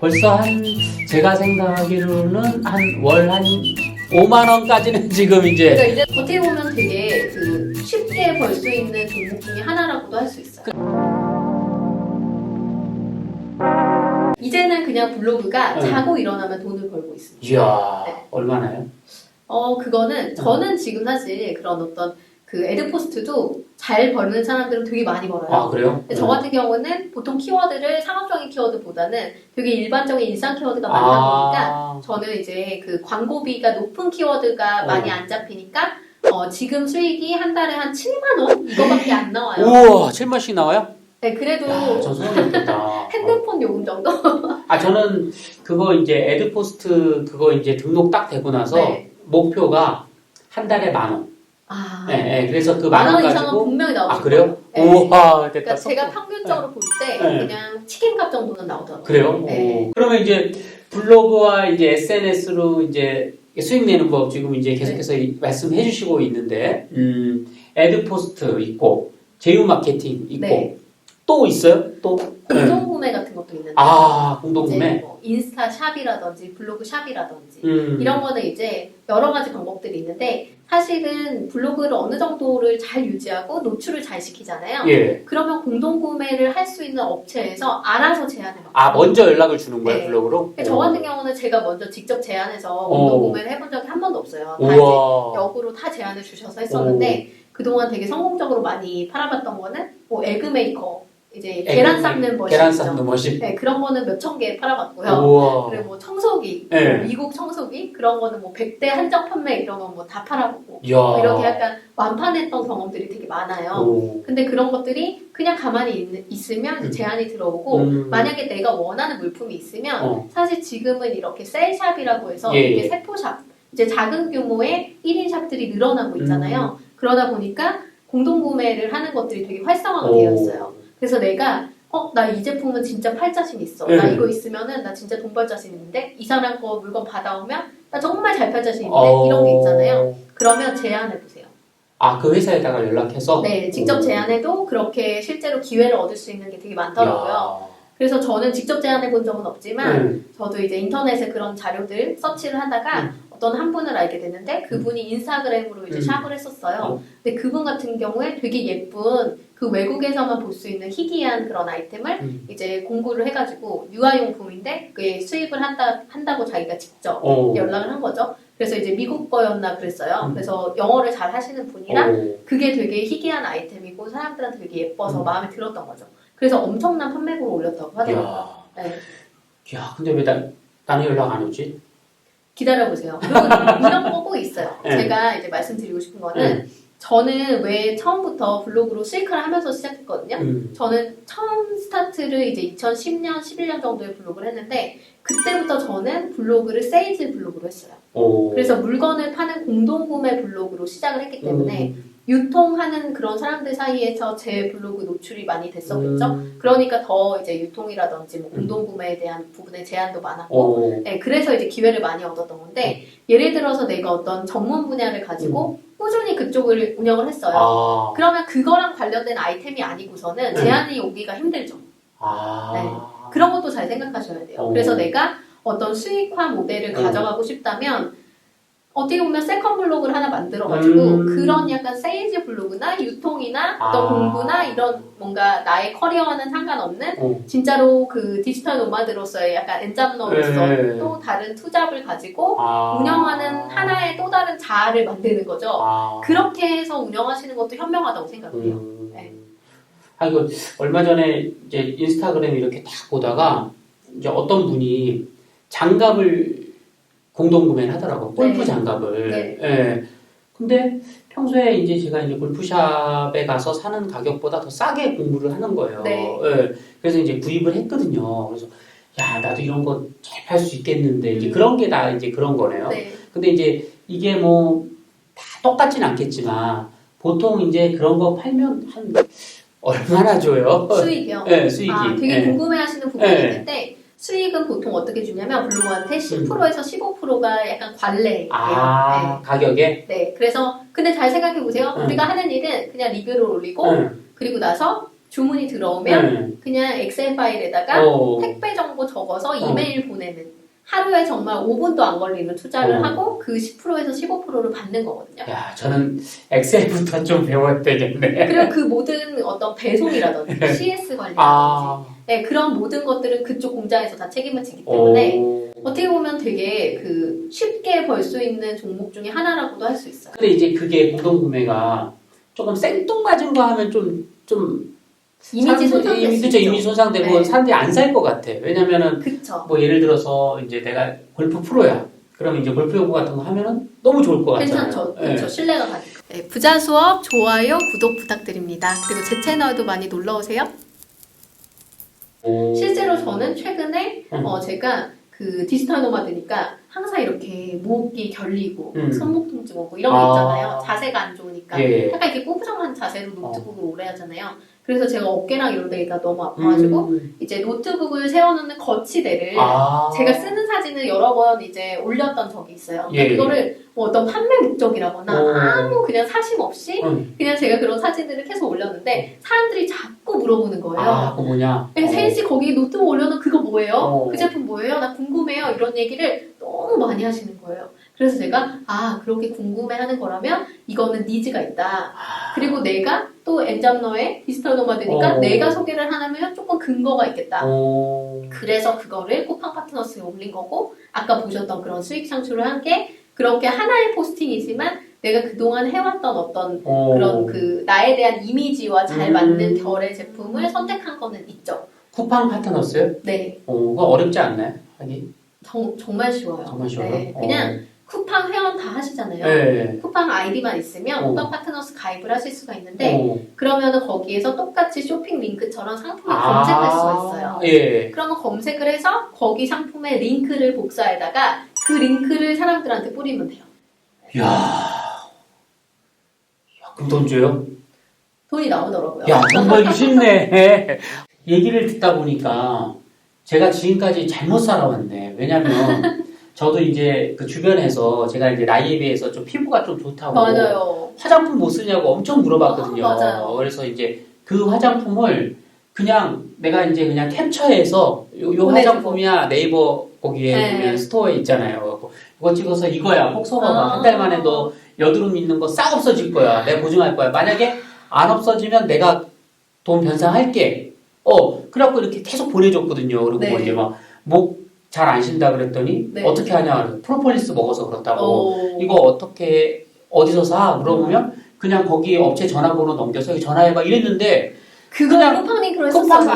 벌써 한 제가 생각하기로는 한월한 5만 원까지는 지금 이제 그러니까 이제 어떻게 보면 되게 그 쉽게 벌 수 있는 종목 중에 하나라고도 할 수 있어요. 이제는 그냥 블로그가 네. 자고 일어나면 돈을 벌고 있습니다. 이야 네. 얼마나요? 어, 그거는 저는 지금 사실 그런 어떤 그 에드포스트도 잘 버는 사람들은 되게 많이 벌어요. 아 그래요? 근데 저 같은 경우는 보통 키워드를 상업적인 키워드보다는 되게 일반적인 일상 키워드가 많다 보니까 아, 저는 이제 그 광고비가 높은 키워드가 어. 많이 안 잡히니까 어, 지금 수익이 한 달에 한 7만 원 이거밖에 안 나와요. 우와 7만씩 나와요? 네, 그래도 야, 저 돋다. 핸드폰 요금 정도? 아 저는 그거 이제 에드포스트 그거 이제 등록 딱 되고 나서 네. 목표가 한 달에 만 원. 아, 네, 네, 그래서 그만만원원 이상은 가지고 분명히 나오고 아 그래요? 네. 우와 됐다. 그러니까 제가 평균적으로 볼 때 네. 그냥 치킨값 정도는 나오더라고요. 그래요? 네. 오. 그러면 이제 블로그와 이제 SNS로 이제 수익 내는 법 지금 이제 계속해서 네. 이- 말씀해 주시고 있는데, 음, 애드 포스트 있고, 제휴 마케팅 있고, 네. 또 있어요? 또? 네. 공동 구매 같은 것도 있는데 아, 이제 공동구매? 뭐 인스타 샵이라든지 블로그 샵이라든지 음. 이런 거는 이제 여러 가지 방법들이 있는데 사실은 블로그를 어느 정도를 잘 유지하고 노출을 잘 시키잖아요. 예. 그러면 공동 구매를 할 수 있는 업체에서 알아서 제안을 받아요. 아, 먼저 연락을 주는 거예요, 네. 블로그로? 저 같은 경우는 제가 먼저 직접 제안해서 어. 공동구매를 해본 적이 한 번도 없어요. 다 이제 우와. 역으로 다 제안을 주셔서 했었는데 그동안 되게 성공적으로 많이 팔아봤던 거는 뭐 에그메이커 이제 계란 삶는 머신 계란. 삶는 머신. 네 그런 거는 몇 천 개 팔아봤고요. 우와. 그리고 뭐 청소기, 네. 뭐 미국 청소기 그런 거는 뭐 100대 한정 판매 이런 건 뭐 다 팔아보고 이야. 뭐 이렇게 약간 완판했던 경험들이 되게 많아요. 오. 근데 그런 것들이 그냥 가만히 있, 으면 음. 제한이 들어오고 음. 만약에 내가 원하는 물품이 있으면 어. 사실 지금은 이렇게 셀샵이라고 해서 예, 이게 예. 세포샵 이제 작은 규모의 1인 샵들이 늘어나고 음. 있잖아요. 그러다 보니까 공동 구매를 하는 것들이 되게 활성화가 되어 있어요. 그래서 내가 어, 나 이 제품은 진짜 팔 자신 있어. 나 네. 이거 있으면은 나 진짜 돈 벌 자신 있는데 이 사람 거 물건 받아오면 나 정말 잘 팔 자신 있는데 어. 이런 게 있잖아요. 그러면 제안해 보세요. 아, 그 회사에다가 연락해서? 네, 직접 오. 제안해도 그렇게 실제로 기회를 얻을 수 있는 게 되게 많더라고요. 그래서 저는 직접 제안해 본 적은 없지만 음. 저도 이제 인터넷에 그런 자료들 서치를 하다가 어떤 한 분을 알게 됐는데 그분이 인스타그램으로 이제 음. 샵을 했었어요. 어. 근데 그분 같은 경우에 되게 예쁜 그 외국에서만 볼 수 있는 희귀한 그런 아이템을 음. 이제 공부를 해가지고 유아용품인데 그게 수입을 한다 한다고 자기가 직접 어. 연락을 한 거죠. 그래서 이제 미국 거였나 그랬어요. 음. 그래서 영어를 잘 하시는 분이라 오. 그게 되게 희귀한 아이템이고 사람들한테 되게 예뻐서 음. 마음에 들었던 거죠. 그래서 엄청난 판매고를 올렸다고 하더라고요. 이야. 네. 야, 근데 왜 나, 나는 연락 안 오지? 기다려보세요. 이런 거 꼭 있어요. 네. 제가 이제 말씀드리고 싶은 거는 네. 저는 왜 처음부터 블로그로 수익을 하면서 시작했거든요. 음. 저는 처음 스타트를 이제 2010년, 11년 정도에 블로그를 했는데 그때부터 저는 블로그를 세일즈 블로그로 했어요. 오. 그래서 물건을 파는 공동구매 블로그로 시작을 했기 때문에 음. 유통하는 그런 사람들 사이에서 제 블로그 노출이 많이 됐었겠죠. 음. 그러니까 더 이제 유통이라든지 뭐 공동 구매에 대한 부분에 제한도 많았고 오. 네, 그래서 이제 기회를 많이 얻었던 건데 예를 들어서 내가 어떤 전문 분야를 가지고 꾸준히 그쪽을 운영을 했어요. 음. 아. 그러면 그거랑 관련된 아이템이 아니고서는 네. 제한이 오기가 힘들죠. 아. 그런 것도 잘 생각하셔야 돼요. 어. 그래서 내가 어떤 수익화 모델을 어. 가져가고 싶다면 어떻게 보면 세컨 블로그를 하나 만들어가지고 음. 그런 약간 세일즈 블로그나 유통이나 어떤 아. 공부나 이런 뭔가 나의 커리어와는 상관없는 어. 진짜로 그 디지털 노마드로서의 약간 엔잡러로서 네. 또 다른 투잡을 가지고 아. 운영하는 하나의 또 다른 자아를 만드는 거죠. 아. 그렇게 해서 운영하시는 것도 현명하다고 생각해요. 음. 네. 아, 이거 얼마 전에 이제 인스타그램 이렇게 딱 보다가 이제 어떤 분이 장갑을 공동 구매를 하더라고. 골프 네. 장갑을. 네. 예. 근데 평소에 이제 제가 이제 골프샵에 가서 사는 가격보다 더 싸게 공부를 하는 거예요. 네. 예. 그래서 이제 구입을 했거든요. 그래서 야, 나도 이런 거 잘 팔 수 있겠는데 이제 음. 그런 게 다 이제 그런 거네요. 네. 근데 이제 이게 뭐 다 똑같진 않겠지만 보통 이제 그런 거 팔면 한 얼마나 줘요? 수익이요. 네, 수익이. 아, 되게 네. 궁금해하시는 부분이 네. 있는데 수익은 보통 어떻게 주냐면 블로그한테 음. 10%에서 15%가 약간 관례예요. 아, 가격에? 네. 네. 그래서 근데 잘 생각해 보세요. 음. 우리가 하는 일은 그냥 리뷰를 올리고 응. 그리고 나서 주문이 들어오면 네. 그냥 엑셀 파일에다가 어. 택배 정보 적어서 어. 이메일 보내는 하루에 정말 5분도 안 걸리는 투자를 어. 하고 그 10%에서 15%를 받는 거거든요. 야, 저는 엑셀부터 좀 배워야 되겠네. 그리고 그 모든 어떤 배송이라든지 CS 관리라든지 아. 네, 그런 모든 것들은 그쪽 공장에서 다 책임을 지기 때문에 오. 어떻게 보면 되게 그 쉽게 벌 수 있는 종목 중에 하나라고도 할 수 있어요. 근데 이제 그게 공동 구매가 조금 생뚱맞은 거 하면 좀, 좀. 이미지 손상될 이미-. 이미지 손상되고 네. 사람들이 안 살 것 같아. 왜냐면은 그쵸. 뭐 예를 들어서 이제 내가 골프 프로야. 그러면 이제 골프 연구 같은 거 하면은 너무 좋을 것 같잖아요. 괜찮죠. 예. 그렇죠. 신뢰가 가니까. 네, 부자 수업 좋아요, 구독 부탁드립니다. 그리고 제 채널도 많이 놀러 오세요. 오. 실제로 저는 최근에 음. 어, 제가 그 디지털 노마드니까 항상 이렇게 목이 결리고 음. 손목 통증 오고 이런 거 아. 있잖아요. 자세가 안 좋으니까 예. 약간 이렇게 꾸부정한 자세로 어. 노트북을 오래 하잖아요. 그래서 제가 어깨랑 이런 데가 너무 아파가지고 음. 이제 노트북을 세워놓는 거치대를 아. 제가 쓰는 사진을 여러 번 이제 올렸던 적이 있어요. 그러니까 예. 그거를 뭐 어떤 판매 목적이라거나 오. 아무 그냥 사심 없이 음. 그냥 제가 그런 사진들을 계속 올렸는데 사람들이 자꾸 물어보는 거예요. 아, 그거 뭐냐? 네, 세인 씨 거기 노트북 올려놓은 그거 뭐예요? 어. 그 제품 뭐예요? 나 궁금해요. 이런 얘기를 너무 많이 하시는 거예요. 그래서 제가 아 그렇게 궁금해하는 거라면 이거는 니즈가 있다. 그리고 내가 또 엔잡너의 디지털 노마드니까 어. 내가 소개를 하려면 조금 근거가 있겠다. 오. 그래서 그거를 쿠팡 파트너스에 올린 거고 아까 보셨던 그런 수익 창출을 한게 그렇게 하나의 포스팅이지만 내가 그동안 해왔던 어떤 오. 그런 그 나에 대한 이미지와 잘 음. 맞는 결의 제품을 선택한 거는 있죠. 쿠팡 파트너스요? 네, 오, 그거 어렵지 않나요? 하기? 정, 정말 쉬워요. 정말 쉬워요? 네, 그냥 쿠팡 회원 다 하시잖아요. 네. 쿠팡 아이디만 있으면 어. 쿠팡 파트너스 가입을 하실 수가 있는데 오. 그러면은 거기에서 똑같이 쇼핑 링크처럼 상품을 아. 검색할 수가 있어요. 예. 그러면 검색을 해서 거기 상품의 링크를 복사해다가 그 링크를 사람들한테 뿌리면 돼요. 이야. 야, 그럼 돈 줘요? 돈이 나오더라고요. 야, 돈 벌기 쉽네. 얘기를 듣다 보니까 제가 지금까지 잘못 살아왔네. 왜냐면 저도 이제 그 주변에서 제가 이제 나이에 비해서 좀 피부가 좀 좋다고 맞아요. 화장품 뭐 쓰냐고 엄청 물어봤거든요. 아, 맞아요. 그래서 이제 그 화장품을 그냥 내가 이제 그냥 캡처해서 요, 요. 화장품이야 네이버 거기에 네. 보면 스토어에 있잖아요. 이거 찍어서 이거야. 꼭 써봐봐. 아. 한달 만에 너 여드름 있는 거 싹 없어질 거야. 내가 보증할 거야. 만약에 안 없어지면 내가 돈 변상할게. 어, 그래갖고 이렇게 계속 보내줬거든요. 그리고 네. 뭐 이제 막 목 잘 안 쉰다 그랬더니 네. 어떻게 하냐. 프로폴리스 먹어서 그렇다고. 어, 이거 어떻게 어디서 사? 물어보면 그냥 거기 업체 전화번호 넘겨서 전화해봐 이랬는데 그거 그냥 쿠팡 링크로 쿠팡.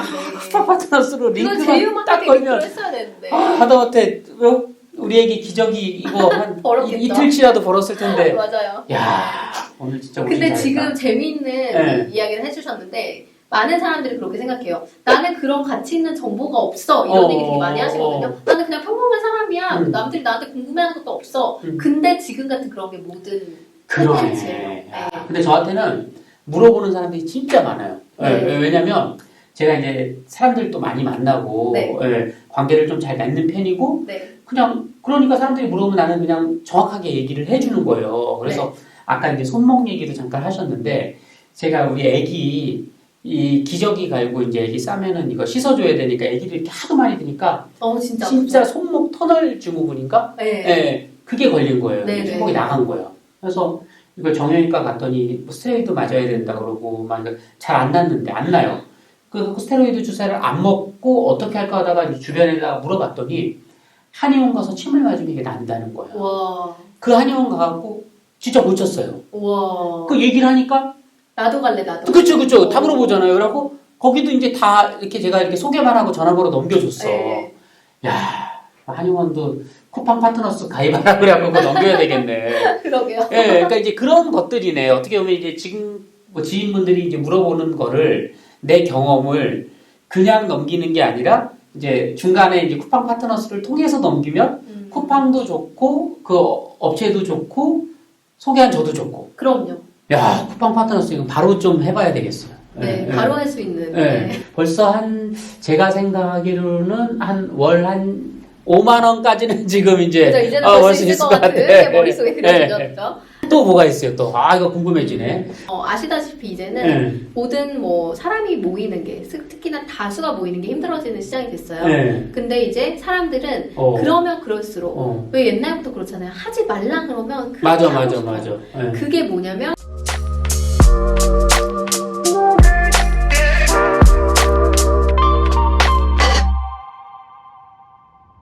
쿠팡 파트너스로 링크만 딱 마케팅 걸면 했어야 되는데. 아 하다못해 어? 우리 애기 기저귀 이거 한. 이- 이틀치라도 벌었을 텐데 맞아요. 야 오늘 진짜 근데 지금 재미있는 네. 이야기를 해주셨는데 많은 사람들이 그렇게 생각해요. 나는 그런 가치 있는 정보가 없어 이런 어, 얘기 되게 많이 하시거든요. 어. 나는 그냥 평범한 사람이야. 음. 남들이 나한테 궁금해하는 것도 없어. 음. 근데 지금 같은 그런 게 모든 그러네 콘텐츠예요. 야, 네. 근데 저한테는 물어보는 사람들이 진짜 많아요 예, 네. 왜냐면 제가 이제 사람들도 많이 만나고 네. 예, 관계를 좀 잘 맺는 편이고 네. 그냥 그러니까 사람들이 물어보면 나는 그냥 정확하게 얘기를 해주는 거예요. 그래서 아까 이제 손목 얘기도 잠깐 하셨는데 제가 우리 애기 이 기저귀 갈고 이제 애기 싸면은 이거 씻어줘야 되니까 애기를 이렇게 하도 많이 드니까 어 진짜. 진짜 손목 터널 증후군인가? 네. 예, 그게 걸린 거예요. 네, 네. 손목이 나간 거예요. 그래서 이걸 정형외과 갔더니 뭐 스테로이드 맞아야 된다 그러고 막 잘안 났는데 안 나요. 그 스테로이드 주사를 안 먹고 어떻게 할까 하다가 이제 주변에다가 물어봤더니 한의원 가서 침을 맞으면 이게 난다는 거예요. 와. 그 한의원 가갖고 진짜 고쳤어요. 와. 그 얘기를 하니까 나도 갈래 나도. 그쵸 그쵸 다 물어보잖아요. 그래갖고 거기도 이제 다 이렇게 제가 이렇게 소개만 하고 전화번호 넘겨줬어. 네. 야 한의원도 쿠팡 파트너스 가입하라 그래갖고 넘겨야 되겠네. 그러게요. 예, 그러니까 이제 그런 것들이네. 어떻게 보면 이제 지금 뭐 지인분들이 이제 물어보는 거를 내 경험을 그냥 넘기는 게 아니라 이제 중간에 이제 쿠팡 파트너스를 통해서 넘기면 음. 쿠팡도 좋고 그 업체도 좋고 소개한 저도 좋고. 그럼요. 야 쿠팡 파트너스 이거 바로 좀 해봐야 되겠어요. 네. 예, 바로 할 수 있는. 예. 네. 벌써 한 제가 생각하기로는 한 월한 5만 원까지는 지금 이제 그죠 이제는 어, 벌벌수수 있을 것 같아. 게 머릿속에 네. 그려지죠. 그죠? 또 뭐가 있어요 또 아 이거 궁금해지네 어, 아시다시피 이제는 네. 모든 뭐 사람이 모이는 게 특히나 다수가 모이는 게 힘들어지는 시장이 됐어요. 네. 근데 이제 사람들은 어. 그러면 그럴수록 어. 왜 옛날부터 그렇잖아요. 하지 말라 그러면 그렇게 맞아 하고 맞아 싶어요. 맞아 네. 그게 뭐냐면